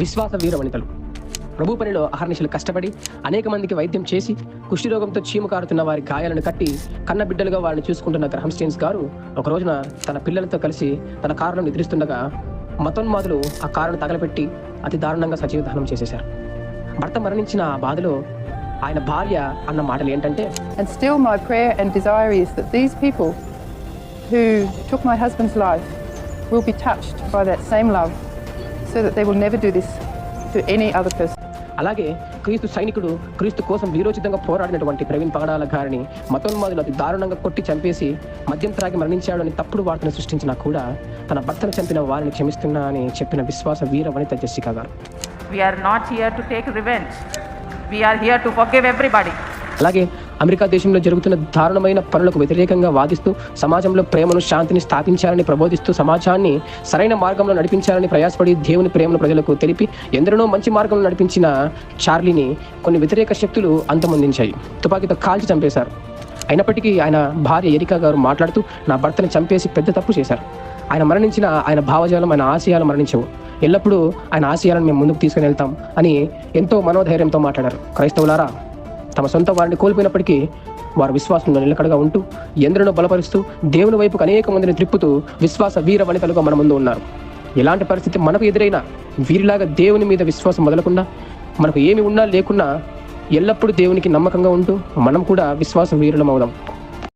విశ్వాస వీర వనితలు ప్రభు పనిలో అహర్నిశలు కష్టపడి అనేక మందికి వైద్యం చేసి కుష్ఠిరోగంతో చీము కారుతున్న వారి గాయాలను కట్టి కన్న బిడ్డలుగా వారిని చూసుకుంటున్న గ్రహం స్టేన్స్ గారు ఒక రోజున తన పిల్లలతో కలిసి తన కారును నిద్రిస్తుండగా మతోన్మాదులు ఆ కారును తగలపెట్టి అతి దారుణంగా సజీవ దహనం చేసేశారు. భర్త మరణించిన ఆ బాధలో ఆయన భార్య అన్న మాటలు ఏంటంటే And still, my prayer and desire is that these people who took my husband's life will be touched by that same love so that they will never do this to any other person. అలాగే క్రీస్తు సైనికుడు క్రీస్తు కోసం వీరోచితంగా పోరాడినటువంటి ప్రవీణ్ పగడాల గారిని మతోన్మాదులు అతి దారుణంగా కొట్టి చంపేసి మద్యం త్రాగి మరణించాడు అని తప్పుడు వార్తను సృష్టించినా కూడా తన భర్తను చంపిన వారిని క్షమిస్తున్నా అని చెప్పిన విశ్వాస వీర వనిత జెస్సికా గారు We are not here to take revenge. We are here to forgive everybody. అలాగే అమెరికా దేశంలో జరుగుతున్న దారుణమైన పనులకు వ్యతిరేకంగా వాదిస్తూ సమాజంలో ప్రేమను శాంతిని స్థాపించాలని ప్రబోధిస్తూ సమాజాన్ని సరైన మార్గంలో నడిపించాలని ప్రయాసపడి దేవుని ప్రేమను ప్రజలకు తెలిపి ఎందరినో మంచి మార్గంలో నడిపించిన చార్లీని కొన్ని వ్యతిరేక శక్తులు అంతమొందించాయి. తుపాకీతో కాల్చి చంపేశారు. అయినప్పటికీ ఆయన భార్య ఎరికా గారు మాట్లాడుతూ నా భర్తని చంపేసి పెద్ద తప్పు చేశారు. ఆయన మరణించిన ఆయన భావజాలం ఆయన ఆశయాలు మరణించవు. ఎల్లప్పుడూ ఆయన ఆశయాలను మేము ముందుకు తీసుకుని వెళ్తాం అని ఎంతో మనోధైర్యంతో మాట్లాడారు. క్రైస్తవులారా తమ సొంత వారిని కోల్పోయినప్పటికీ వారు విశ్వాసంలో నిలకడగా ఉంటూ ఎందరినో బలపరుస్తూ దేవుని వైపుకు అనేక మందిని త్రిప్పుతూ విశ్వాస వీర వనితలుగా మన ముందు ఉన్నారు. ఎలాంటి పరిస్థితి మనకు ఎదురైనా వీరిలాగా దేవుని మీద విశ్వాసం మొదలకుండా మనకు ఏమి ఉన్నా లేకున్నా ఎల్లప్పుడూ దేవునికి నమ్మకంగా ఉంటూ మనం కూడా విశ్వాస వీరులం అవుదాం